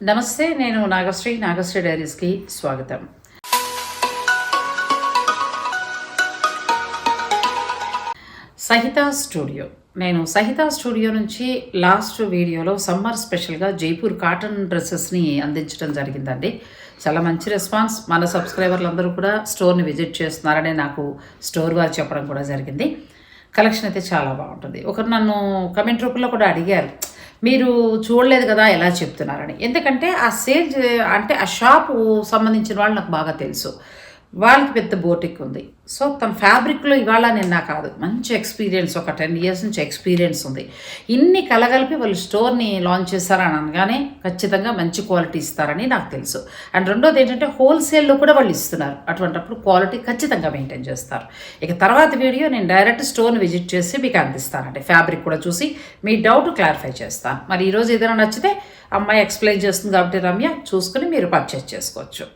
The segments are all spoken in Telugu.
నమస్తే నేను నాగశ్రీ నాగశ్రీ డైరీస్కి స్వాగతం. సహిత స్టూడియో. నేను సహిత స్టూడియో నుంచి లాస్ట్ వీడియోలో సమ్మర్ స్పెషల్గా జైపూర్ కాటన్ డ్రెస్సెస్ని అందించడం జరిగిందండి. చాలా మంచి రెస్పాన్స్. మన సబ్స్క్రైబర్లు అందరూ కూడా స్టోర్ని విజిట్ చేస్తున్నారని నాకు స్టోర్ వారు చెప్పడం కూడా జరిగింది. కలెక్షన్ అయితే చాలా బాగుంటుంది. ఒకరు నన్ను కమెంట్ రూపంలో కూడా అడిగారు. మీరు చూడలేదు కదా ఎలా చెప్తున్నారని. ఎందుకంటే ఆ సేల్ అంటే ఆ షాపు సంబంధించిన వాళ్ళు నాకు బాగా తెలుసు. వాళ్ళకి పెద్ద బోటిక్ ఉంది. సో తన ఫ్యాబ్రిక్లో ఇవాళ నిన్న కాదు మంచి ఎక్స్పీరియన్స్ ఒక టెన్ ఇయర్స్ నుంచి ఎక్స్పీరియన్స్ ఉంది. ఇన్ని కలగలిపి వాళ్ళు స్టోర్ని లాంచ్ చేస్తారని అనగానే ఖచ్చితంగా మంచి క్వాలిటీ ఇస్తారని నాకు తెలుసు. అండ్ రెండోది ఏంటంటే హోల్సేల్లో కూడా వాళ్ళు ఇస్తున్నారు. అటువంటప్పుడు క్వాలిటీ ఖచ్చితంగా మెయింటైన్ చేస్తారు. ఇక తర్వాత వీడియో నేను డైరెక్ట్ స్టోర్ని విజిట్ చేసి మీకు అందిస్తానండి. ఫ్యాబ్రిక్ కూడా చూసి మీ డౌట్ క్లారిఫై చేస్తాను. మరి ఈరోజు ఏదైనా నచ్చితే అమ్మాయి ఎక్స్ప్లెయిన్ చేస్తుంది కాబట్టి రమ్య చూసుకుని మీరు పర్చేస్ చేసుకోవచ్చు.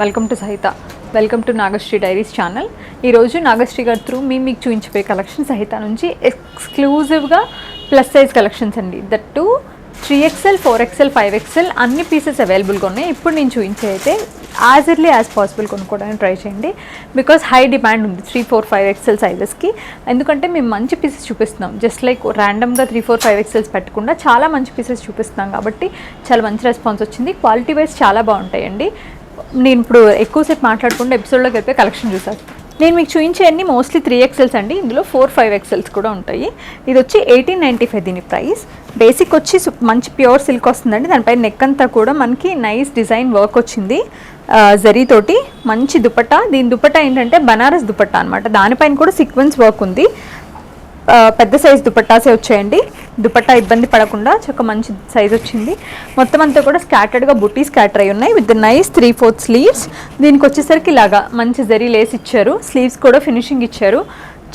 Welcome to Sahitha. Welcome to Nagasri diaries channel. ఈరోజు నాగశ్రీ గారి త్రూ మీ మీకు చూపించిపోయే కలెక్షన్ సహిత నుంచి ఎక్స్క్లూజివ్గా ప్లస్ సైజ్ కలెక్షన్స్ అండి. That two three XL four XL five XL అన్ని పీసెస్ అవైలబుల్గా ఉన్నాయి. ఇప్పుడు నేను చూపించే అయితే యాజ్ ఎర్లీ యాజ్ పాసిబుల్ కొనుక్కోవడానికి ట్రై చేయండి. బికాస్ హై డిమాండ్ ఉంది త్రీ ఫోర్ ఫైవ్ ఎక్స్ఎల్ సైజెస్కి ఎందుకంటే మేము మంచి పీసెస్ చూపిస్తున్నాం. జస్ట్ లైక్ ర్యాండమ్గా త్రీ ఫోర్ ఫైవ్ ఎక్స్ఎల్స్ పెట్టకుండా చాలా మంచి పీసెస్ చూపిస్తున్నాం కాబట్టి చాలా మంచి రెస్పాన్స్ వచ్చింది. క్వాలిటీ వైజ్ చాలా బాగుంటాయండి. నేను ఇప్పుడు ఎక్కువసేపు మాట్లాడకుండా ఎపిసోడ్లోకి వెళ్ళిపోయి కలెక్షన్ చూసాను నేను మీకు చూపించే అన్ని మోస్ట్లీ త్రీ ఎక్సెల్స్ అండి. ఇందులో ఫోర్ ఫైవ్ ఎక్సెల్స్ కూడా ఉంటాయి. ఇది వచ్చి ఎయిటీన్ నైంటీ ఫైవ్ దీని ప్రైస్. బేసిక్ వచ్చి మంచి ప్యూర్ సిల్క్ వస్తుందండి. దానిపై నెక్ అంతా కూడా మనకి నైస్ డిజైన్ వర్క్ వచ్చింది. జరీ జరీతోటి మంచి దుపట్టా. దీని దుపట్టా ఏంటంటే బనారస్ దుపట్టా అనమాట దానిపైన కూడా సీక్వెన్స్ వర్క్ ఉంది. పెద్ద సైజ్ దుపట్టాసే వచ్చాయండి. దుపట్టా ఇబ్బంది పడకుండా చక్క మంచి సైజ్ వచ్చింది. మొత్తం అంతా కూడా స్కాటర్డ్గా బుట్టి స్కాటర్ అయి ఉన్నాయి with nice three fourth sleeves దీనికి వచ్చేసరికి ఇలాగా మంచి జరీ లేస్ ఇచ్చారు. స్లీవ్స్ కూడా ఫినిషింగ్ ఇచ్చారు.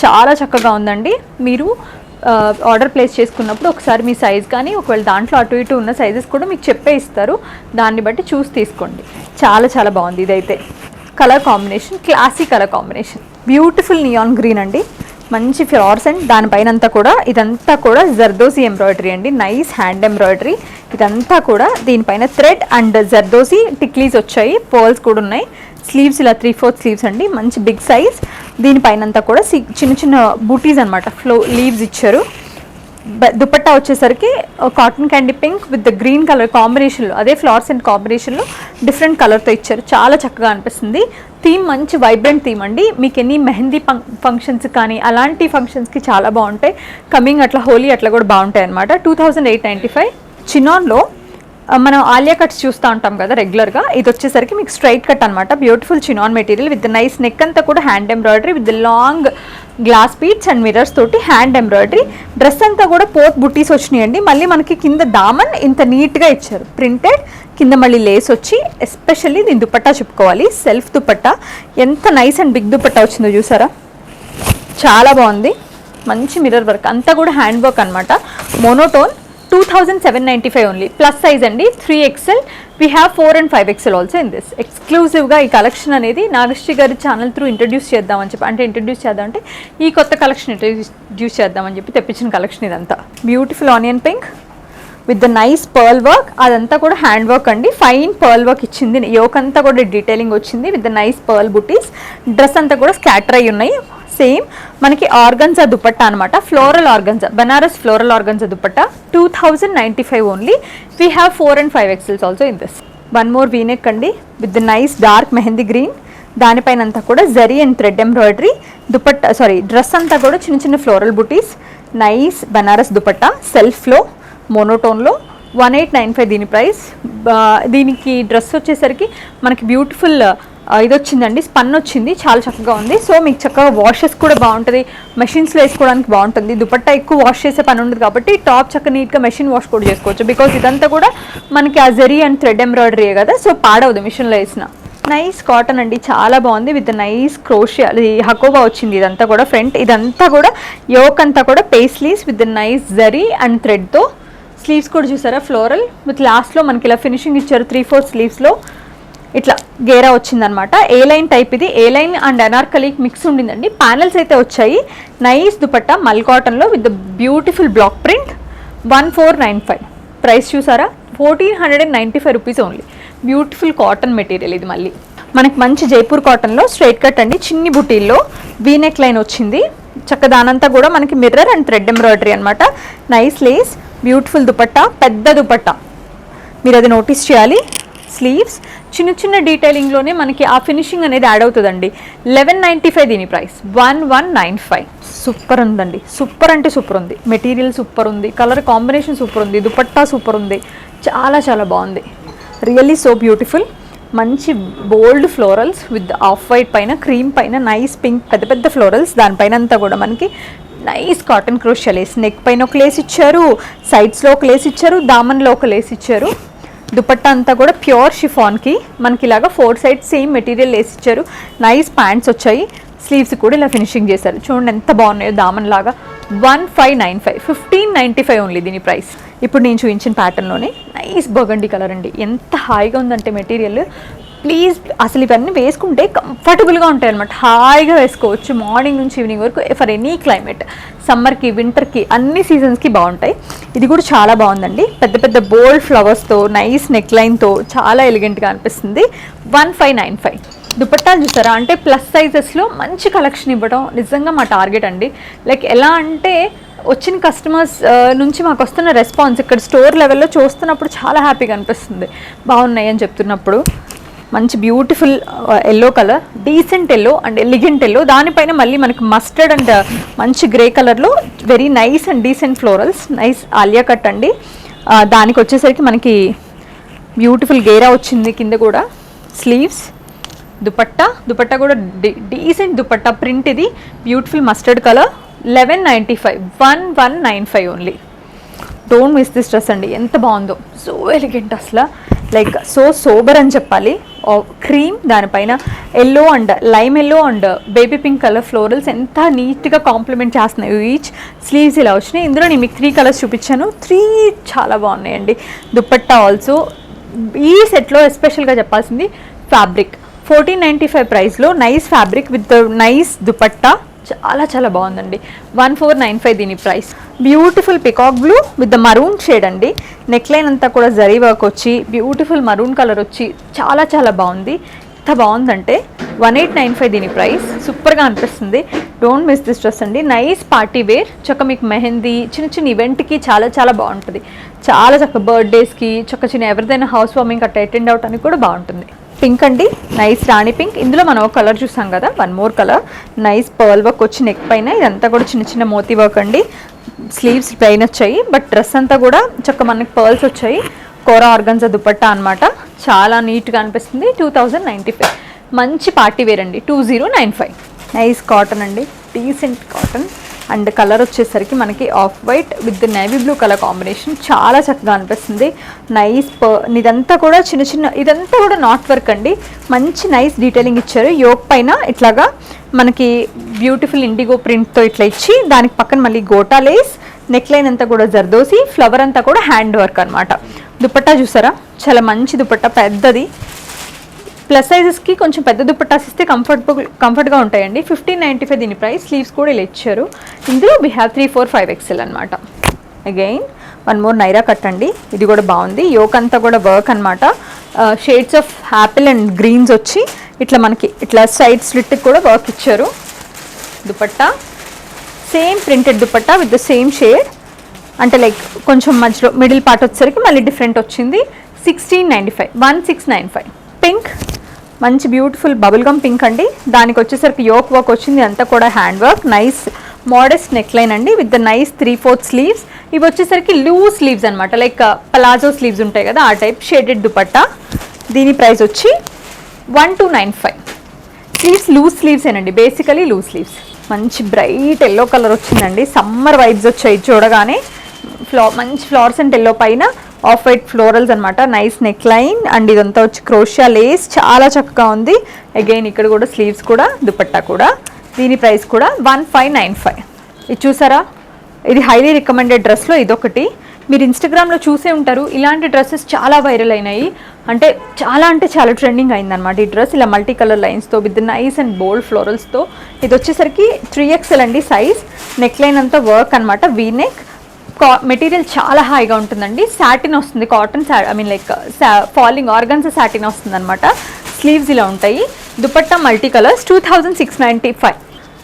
చాలా చక్కగా ఉందండి. మీరు ఆర్డర్ ప్లేస్ చేసుకున్నప్పుడు ఒకసారి మీ సైజ్ కానీ ఒకవేళ దాంట్లో అటు ఇటు ఉన్న సైజెస్ కూడా మీకు చెప్పే ఇస్తారు. దాన్ని బట్టి చూసి తీసుకోండి. చాలా చాలా బాగుంది ఇదైతే. Colour combination classy colour combination beautiful neon green అండి. మంచి ఫ్లవర్స్ అండ్ దానిపైన అంతా కూడా ఇదంతా కూడా జర్దోసి ఎంబ్రాయిడరీ అండి. Nice hand embroidery. ఇదంతా కూడా దీనిపైన థ్రెడ్ అండ్ జర్దోసి టిక్లీస్ వచ్చాయి. పర్ల్స్ కూడా ఉన్నాయి. స్లీవ్స్ ఇలా త్రీ ఫోర్త్ స్లీవ్స్ అండి. మంచి బిగ్ సైజ్. దీనిపైన అంతా కూడా సి- చిన్న చిన్న బూటీస్ అనమాట ఫ్లో లీవ్స్ ఇచ్చారు. దుపట్టా వచ్చేసరికి cotton candy pink with the green colour కాంబినేషన్లో అదే ఫ్లవర్స్ అండ్ కాంబినేషన్లో డిఫరెంట్ కలర్తో ఇచ్చారు. చాలా చక్కగా అనిపిస్తుంది. థీమ్ మంచి వైబ్రెంట్ థీమ్ అండి. మీకు ఎన్ని మెహందీ ఫంక్షన్స్ కానీ అలాంటి ఫంక్షన్స్కి చాలా బాగుంటాయి. కమింగ్ అట్లా హోలీ అట్లా కూడా బాగుంటాయి అనమాట two thousand eight ninety five చినాన్లో మనం ఆలియా కట్స్ చూస్తూ ఉంటాం కదా రెగ్యులర్గా. ఇది వచ్చేసరికి మీకు స్ట్రైట్ కట్ అనమాట beautiful chinon material with nice neck అంతా కూడా hand embroidery with long glass beads and mirrors తోటి హ్యాండ్ ఎంబ్రాయిడరీ డ్రెస్ అంతా కూడా పోత్ బుట్టీస్ వచ్చినాయండి. మళ్ళీ మనకి కింద దామన్ ఇంత నీట్గా ఇచ్చారు. ప్రింటెడ్ కింద మళ్ళీ లేస్ వచ్చి ఎస్పెషల్లీ దీని దుపట్టా చెప్పుకోవాలి. సెల్ఫ్ దుపట్టా. ఎంత నైస్ అండ్ బిగ్ దుపట్టా వచ్చిందో చూసారా? చాలా బాగుంది. మంచి మిర్రర్ వర్క్ అంతా కూడా హ్యాండ్ వర్క్ అనమాట monotone two thousand seven ninety five only plus size అండి three XL we have four and five XL also in this ఎక్స్క్లూజివ్గా ఈ కలెక్షన్ అనేది నాగశ్రీ గారి ఛానల్ త్రూ ఇంట్రడ్యూస్ చేద్దామని చెప్పి అంటే ఇంట్రడ్యూస్ చేద్దాం అంటే ఈ కొత్త కలెక్షన్ ఇంట్రడ్యూస్ చేద్దామని చెప్పి తెప్పించిన కలెక్షన్ ఇదంతా. Beautiful onion pink with the nice pearl work అదంతా కూడా హ్యాండ్ వర్క్ అండి. ఫైన్ పర్ల్ వర్క్ ఇచ్చింది. యోక్ అంతా కూడా డీటెయిలింగ్ వచ్చింది విత్ ద నైస్ పర్ల్ బుటీస్ డ్రెస్ అంతా కూడా స్కాటర్ అయి ఉన్నాయి. సేమ్ మనకి ఆర్గన్జా దుపట్టా అనమాట floral organza Banaras floral organza dupatta. Two thousand ninety five only we have four and five XLs also in this one more V neck అండి. With the nice dark mehndi green దానిపైన అంతా కూడా zari and thread embroidery dupatta sorry dress అంతా కూడా చిన్న చిన్న ఫ్లోరల్ బుటీస్ నైస్ బనారస్ దుపట్టా. సెల్ఫ్లో మోనోటోన్లో వన్ ఎయిట్ నైన్ ఫైవ్ దీని ప్రైస్. దీనికి డ్రెస్ వచ్చేసరికి మనకి బ్యూటిఫుల్ ఇది వచ్చిందండి స్పన్ వచ్చింది చాలా చక్కగా ఉంది. సో మీకు చక్కగా వాషెస్ కూడా బాగుంటుంది మెషిన్స్లో వేసుకోవడానికి బాగుంటుంది. దుపట్టా ఎక్కువ వాష్ చేసే పని ఉండదు కాబట్టి టాప్ చక్క నీట్గా మెషిన్ వాష్ కూడా చేసుకోవచ్చు. బికాజ్ ఇదంతా కూడా మనకి ఆ జెరీ అండ్ థ్రెడ్ ఎంబ్రాయిడరీ కదా సో పాడవదు మిషన్లో వేసిన. నైస్ కాటన్ అండి చాలా బాగుంది విత్ నైస్ క్రోషియా అది హకోబా వచ్చింది ఇదంతా కూడా ఫ్రంట్ ఇదంతా కూడా యోక్ అంతా కూడా paisleys with nice zari and థ్రెడ్తో స్లీవ్స్ కూడా చూసారా? ఫ్లోరల్ విత్ లాస్ట్లో మనకి ఇలా ఫినిషింగ్ ఇచ్చారు త్రీ ఫోర్ స్లీవ్స్లో ఇట్లా గేరా వచ్చిందనమాట. ఏ లైన్ టైప్ ఇది. A line and Anarkali mix ఉండిందండి. ప్యానల్స్ అయితే వచ్చాయి. నైస్ దుపట్టా మల్ కాటన్లో with the beautiful block print one four nine five price చూసారా? Fourteen hundred and ninety five rupees only beautiful cotton material ఇది మళ్ళీ. మనకి మంచి జైపూర్ కాటన్లో స్ట్రైట్ కట్ అండి. చిన్ని బుటీల్లో వీనెక్ లైన్ వచ్చింది. చక్క దానంతా కూడా మనకి మిర్రర్ అండ్ థ్రెడ్ ఎంబ్రాయిడరీ అనమాట నైస్ లేస్ బ్యూటిఫుల్ దుపట్టా పెద్ద దుపట్టా. మీరు అది నోటీస్ చేయాలి. స్లీవ్స్. చిన్న చిన్న డీటెయిలింగ్లోనే మనకి ఆ ఫినిషింగ్ అనేది యాడ్ అవుతుందండి. లెవెన్ నైంటీ ఫైవ్ దీని price. One one nine five. Super ఉందండి. సూపర్ అంటే సూపర్ ఉంది. మెటీరియల్ సూపర్ ఉంది. కలర్ కాంబినేషన్ సూపర్ ఉంది. దుపట్టా సూపర్ ఉంది. చాలా చాలా బాగుంది. రియల్లీ సో బ్యూటిఫుల్ మంచి bold florals with off white పైన క్రీమ్ పైన నైస్ పింక్ పెద్ద పెద్ద ఫ్లోరల్స్. దానిపైన అంతా కూడా మనకి nice cotton crochet lace neck పైన ఒక లేస్ ఇచ్చారు. సైడ్స్లో ఒక లేస్ ఇచ్చారు. దామన్లో ఒక లేస్ ఇచ్చారు. దుపట్టా అంతా కూడా ప్యూర్ షిఫాన్కి మనకి ఇలాగ ఫోర్ సైడ్ సేమ్ మెటీరియల్ వేసి ఇచ్చారు. నైస్ ప్యాంట్స్ వచ్చాయి. స్లీవ్స్ కూడా ఇలా ఫినిషింగ్ చేశారు. చూడండి ఎంత బాగున్నాయో దామన్ లాగా. One five nine five fifteen ninety five only దీని ప్రైస్ ఇప్పుడు నేను చూపించిన ప్యాటర్న్లోనే నైస్ బర్గండి కలర్ అండి. ఎంత హాయిగా ఉందంటే మెటీరియల్ ప్లీజ్ అసలు ఇవన్నీ వేసుకుంటే కంఫర్టబుల్గా ఉంటాయి అనమాట హాయిగా వేసుకోవచ్చు మార్నింగ్ నుంచి ఈవినింగ్ వరకు ఫర్ ఎనీ క్లైమేట్. సమ్మర్కి వింటర్కి అన్ని సీజన్స్కి బాగుంటాయి. ఇది కూడా చాలా బాగుందండి. పెద్ద పెద్ద బోల్డ్ ఫ్లవర్స్తో నైస్ నెక్ లైన్తో చాలా ఎలిగెంట్గా అనిపిస్తుంది. One five nine five. దుపట్టాలు చూసారా? అంటే ప్లస్ సైజెస్లో మంచి కలెక్షన్ ఇవ్వడం నిజంగా మా టార్గెట్ అండి. లైక్ ఎలా అంటే వచ్చిన కస్టమర్స్ నుంచి మాకు వస్తున్న రెస్పాన్స్ ఇక్కడ స్టోర్ లెవెల్లో చూస్తున్నప్పుడు చాలా హ్యాపీగా అనిపిస్తుంది. బాగున్నాయి అని చెప్తున్నప్పుడు. మంచి beautiful yellow colour decent yellow and elegant yellow దానిపైన మళ్ళీ మనకి మస్టర్డ్ అండ్ uh, మంచి గ్రే కలర్లో very nice and decent florals nice Alia cut అండి. దానికి వచ్చేసరికి మనకి బ్యూటిఫుల్ గేరా వచ్చింది కింద కూడా. స్లీవ్స్ దుపట్టా. దుపట్టా కూడా డీసెంట్ దుపట్టా ప్రింట్ ఇది. Beautiful mustard colour eleven ninety five one one nine five only don't miss this dress అండి. ఎంత బాగుందో. సో ఎలిగెంట్ అసలు. లైక్ సో సోబర్ అని చెప్పాలి. క్రీమ్ దానిపైన yellow and lime yellow and baby pink colour florals ఎంత నీట్గా కాంప్లిమెంట్ చేస్తున్నాయి. ఈచ్ స్లీవ్స్ ఇలా వచ్చినాయి. ఇందులో నేను మీకు త్రీ కలర్స్ చూపించాను. త్రీ చాలా బాగున్నాయండి. దుపట్టా ఆల్సో ఈ సెట్లో ఎస్పెషల్గా చెప్పాల్సింది ఫ్యాబ్రిక్. ఫోర్టీన్ నైంటీ ఫైవ్ ప్రైస్లో nice fabric with nice dupatta. చాలా చాలా బాగుందండి. వన్ ఫోర్ నైన్ ఫైవ్ దీని price. Beautiful peacock blue with the maroon shade అండి. నెక్ లైన్ అంతా కూడా జరీ వర్క్ వచ్చి బ్యూటిఫుల్ మరూన్ కలర్ వచ్చి చాలా చాలా బాగుంది. ఎంత బాగుందంటే వన్ ఎయిట్ నైన్ ఫైవ్ దీని ప్రైస్. సూపర్గా అనిపిస్తుంది. డోంట్ మిస్ దిస్ డ్రెస్ అండి. నైస్ పార్టీ వేర్ చక్క మీకు మెహందీ చిన్న చిన్న ఈవెంట్కి చాలా చాలా బాగుంటుంది. చాలా చక్క బర్త్డేస్కి చక్క చిన్న ఎవరిదైనా హౌస్ వార్మింగ్ అట్లా అటెండ్ అవడానికి కూడా బాగుంటుంది. పింక్ అండి. Nice rani pink. ఇందులో మనం ఒక కలర్ చూసాం కదా one more colour nice pearl work వచ్చి నెక్ పైన. ఇదంతా కూడా చిన్న చిన్న మోతీ వర్క్ అండి. స్లీవ్స్ ప్లెయిన్ వచ్చాయి బట్ డ్రెస్ అంతా కూడా చక్క మనకి పర్ల్స్ వచ్చాయి. కోరా ఆర్గన్జా దుపట్టా అనమాట చాలా నీట్గా అనిపిస్తుంది. టూ థౌజండ్ నైంటీ ఫైవ్ మంచి పార్టీ వేర్ అండి. Two zero nine five nice cotton అండి. డీసెంట్ కాటన్ అండ్ కలర్ వచ్చేసరికి మనకి off white with navy blue colour combination. చాలా చక్కగా అనిపిస్తుంది. నైస్ ఇదంతా కూడా చిన్న చిన్న ఇదంతా కూడా నాట్ వర్క్ అండి. మంచి నైస్ డీటెయిలింగ్ ఇచ్చారు. యోక్ పైన ఇట్లాగా మనకి బ్యూటిఫుల్ ఇండిగో ప్రింట్తో ఇట్లా ఇచ్చి దానికి పక్కన మళ్ళీ గోటా లేస్ నెక్ లైన్ అంతా కూడా జర్దోసి ఫ్లవర్ అంతా కూడా హ్యాండ్ వర్క్ అనమాట దుపట్టా చూసారా? చాలా మంచి దుపట్టా పెద్దది. ప్లస్ సైజెస్కి కొంచెం పెద్ద దుప్పట్టాస్ ఇస్తే కంఫర్టబుల్ కంఫర్ట్గా ఉంటాయండి. ఫిఫ్టీన్ నైంటీ ఫైవ్ దీని ప్రైస్ స్లీవ్స్ కూడా ఇలా ఇచ్చారు. ఇందులో we have three four five XL అనమాట అగైన్ వన్ మోర్ నైరా కట్టండి ఇది కూడా బాగుంది. యోక్ అంతా కూడా వర్క్ అనమాట shades of apple and greens వచ్చి ఇట్లా మనకి ఇట్లా సైడ్ స్లిట్కి కూడా వర్క్ ఇచ్చారు. Dupatta. Same printed dupatta with the same shade అంటే లైక్ కొంచెం మధ్యలో మిడిల్ పార్ట్ వచ్చేసరికి మళ్ళీ డిఫరెంట్ వచ్చింది. Sixteen ninety five one six nine five pink మంచి బ్యూటిఫుల్ బబుల్ గమ్ పింక్ అండి. దానికి వచ్చేసరికి యోక్ వర్క్ వచ్చింది. అంతా కూడా hand work nice modest neckline అండి. With the nice three fourth sleeves ఇవి వచ్చేసరికి లూజ్ స్లీవ్స్ అనమాట లైక్ పలాజో స్లీవ్స్ ఉంటాయి కదా ఆ టైప్ షేడెడ్ దుపట్టా దీని ప్రైస్ వచ్చి one two nine five sleeves loose sleeves ఏనండి. బేసికలీ లూజ్ స్లీవ్స్ మంచి బ్రైట్ ఎల్లో కలర్ వచ్చిందండి. సమ్మర్ వైబ్స్ వచ్చాయి చూడగానే. ఫ్లా మంచి ఫ్లవర్స్ అండ్ ఎల్లో పైన ఆఫ్ వైట్ ఫ్లోరల్స్ అనమాట నైస్ నెక్ లైన్ అండ్ ఇదంతా వచ్చి క్రోషియా లేస్. చాలా చక్కగా ఉంది. అగైన్ ఇక్కడ కూడా స్లీవ్స్ కూడా దుపట్టా కూడా. దీని ప్రైస్ కూడా వన్ ఫైవ్ నైన్ ఫైవ్ ఇది చూసారా? ఇది హైలీ రికమెండెడ్ డ్రెస్లో ఇదొకటి. మీరు ఇన్స్టాగ్రామ్లో చూసే ఉంటారు. ఇలాంటి డ్రెస్సెస్ చాలా వైరల్ అయినాయి. అంటే చాలా అంటే చాలా ట్రెండింగ్ అయిందనమాట ఈ డ్రెస్ ఇలా మల్టీ కలర్ లైన్స్తో విత్ నైస్ అండ్ బోల్డ్ ఫ్లోరల్స్తో ఇది వచ్చేసరికి త్రీ ఎక్స్ఎల్ అండి సైజ్ నెక్ లైన్ అంతా వర్క్ అనమాట వీ నెక్ మెటీరియల్ చాలా హాయిగా ఉంటుందండి. సాటిన్ వస్తుంది cotton I mean like falling organza satin వస్తుంది అనమాట స్లీవ్స్ ఇలా ఉంటాయి. Dupatta multi colours two thousand six ninety five.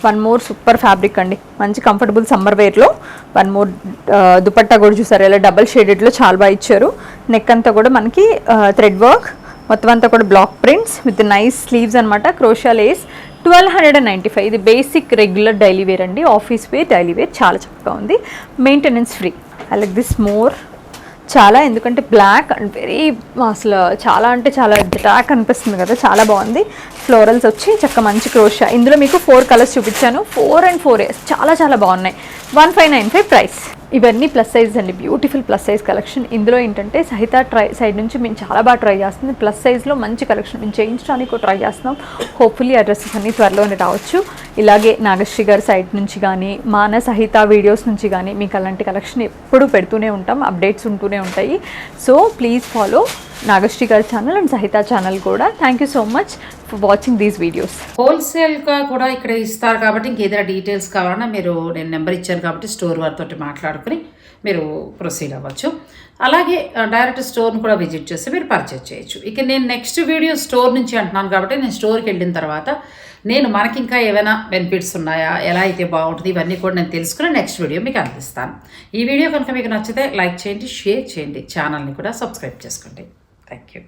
One more super fabric అండి. మంచి కంఫర్టబుల్ సమ్మర్ వేర్లో. వన్ మోర్ దుపట్టా కూడా చూసారు. ఇలా డబల్ షేడెడ్లో చాలా బాగా ఇచ్చారు. నెక్ అంతా కూడా మనకి థ్రెడ్ వర్క్. మొత్తం అంతా కూడా block prints with nice sleeves అనమాట crochet lace. Twelve hundred and ninety five ఇది బేసిక్ రెగ్యులర్ డైలీ వేర్ అండి. ఆఫీస్ వేర్ డైలీ వేర్ చాలా చక్కగా ఉంది. Maintenance free I like this more చాలా ఎందుకంటే బ్లాక్ అండ్ వెరీ అసలు చాలా అంటే చాలా బ్లాక్ అనిపిస్తుంది కదా చాలా బాగుంది. ఫ్లోరల్స్ వచ్చి చక్క మంచి క్రోషా ఇందులో మీకు ఫోర్ కలర్స్ చూపించాను. ఫోర్ అండ్ ఫోర్ ఇయర్స్ చాలా చాలా బాగున్నాయి. One five nine five price ఇవన్నీ ప్లస్ సైజ్ అండి. బ్యూటిఫుల్ ప్లస్ సైజ్ కలెక్షన్ ఇందులో ఏంటంటే సహిత ట్రై సైడ్ నుంచి మేము చాలా బాగా ట్రై చేస్తుంది ప్లస్ సైజ్లో మంచి కలెక్షన్ మేము చేయించడానికి ట్రై చేస్తున్నాం. హోప్ఫుల్లీ అడ్రస్సెస్ అన్నీ త్వరలోనే రావచ్చు. ఇలాగే నాగశ్రీ గారి సైడ్ నుంచి కానీ మాన సహిత వీడియోస్ నుంచి కానీ మీకు అలాంటి కలెక్షన్ ఎప్పుడూ పెడుతూనే ఉంటాం. అప్డేట్స్ ఉంటూనే ఉంటాయి. సో ప్లీజ్ ఫాలో నాగశ్రీ గారి ఛానల్ అండ్ సహిత ఛానల్ కూడా. Thank you so much for watching these videos హోల్సేల్గా కూడా ఇక్కడ ఇస్తారు కాబట్టి ఇంకేదైనా డీటెయిల్స్ కావాలన్నా మీరు నేను నెంబర్ ఇచ్చాను కాబట్టి స్టోర్ వారితో మాట్లాడుకుని మీరు ప్రొసీడ్ అవ్వచ్చు. అలాగే డైరెక్ట్ స్టోర్ని కూడా విజిట్ చేసి మీరు పర్చేజ్ చేయొచ్చు. ఇక నేను నెక్స్ట్ వీడియో స్టోర్ నుంచి అంటున్నాను కాబట్టి నేను స్టోర్కి వెళ్ళిన తర్వాత నేను మనకి ఇంకా ఏమైనా బెనిఫిట్స్ ఉన్నాయా ఎలా అయితే బాగుంటుంది ఇవన్నీ కూడా నేను తెలుసుకుని నెక్స్ట్ వీడియో మీకు అందిస్తాను. ఈ వీడియో కనుక మీకు నచ్చితే లైక్ చేయండి షేర్ చేయండి ఛానల్ని కూడా సబ్స్క్రైబ్ చేసుకోండి. Thank you